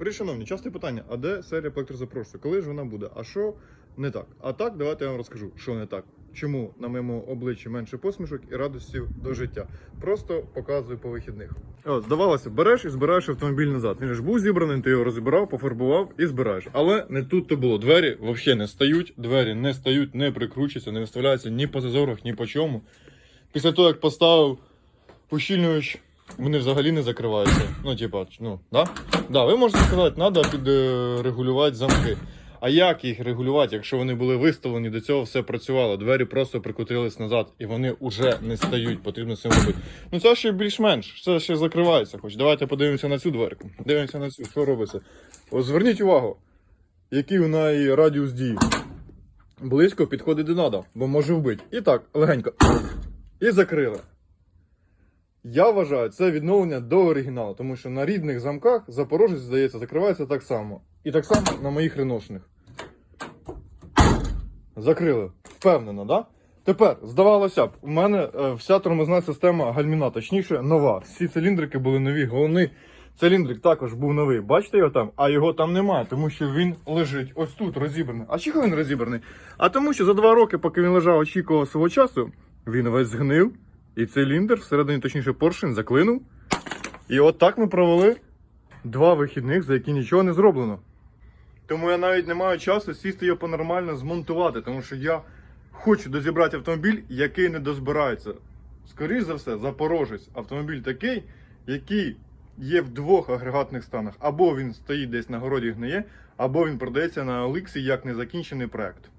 Привіт, шановні, часте питання, а де серія електрозапорожця? Коли ж вона буде? А що не так? А так, давайте я вам розкажу, що не так. Чому на моєму обличчі менше посмішок і радості до життя. Просто показую по вихідних. От, здавалося, береш і збираєш автомобіль назад. Він ж був зібраний, ти його розібрав, пофарбував і збираєш. Але не тут то було. Двері взагалі не стають, двері не стають, не прикручуються, не виставляються ні по зазорах, ні по чому. Після того, як поставив ущільнювач, вони взагалі не закриваються. Ну, типа, ну, да? Да, ви можете сказати, треба підрегулювати замки. А як їх регулювати, якщо вони були виставлені, до цього все працювало, двері просто прикотились назад, і вони вже не стають, потрібно цим робити. Ну це ще більш-менш, це ще закривається. Хоч давайте подивимося на цю дверку. Дивимося на цю, що робиться. Ось зверніть увагу, який у неї радіус дії. Близько підходить не треба, бо може вбити. І так, легенько. І закрили. Я вважаю, це відновлення до оригіналу, тому що на рідних замках Запорожець, здається, закривається так само. І так само на моїх реношних. Закрили. Впевнено, да? Тепер, здавалося б, у мене е, вся тормозна система гальміна, точніше, нова. Всі циліндрики були нові. Головний циліндрик також був новий. Бачите його там? А його там немає, тому що він лежить ось тут розібраний. А чого він розібраний? А тому що за два роки, поки він лежав, очікував свого часу, він весь згнив. І циліндр, всередині, точніше, поршень заклинув. І от так ми провели два вихідних, за які нічого не зроблено. Тому я навіть не маю часу сісти його по-нормально змонтувати, тому що я хочу дозібрати автомобіль, який не дозбирається. Скоріше за все, Запорожець. Автомобіль такий, який є в двох агрегатних станах. Або він стоїть десь на городі гниє, або він продається на Оликсі як незакінчений проект.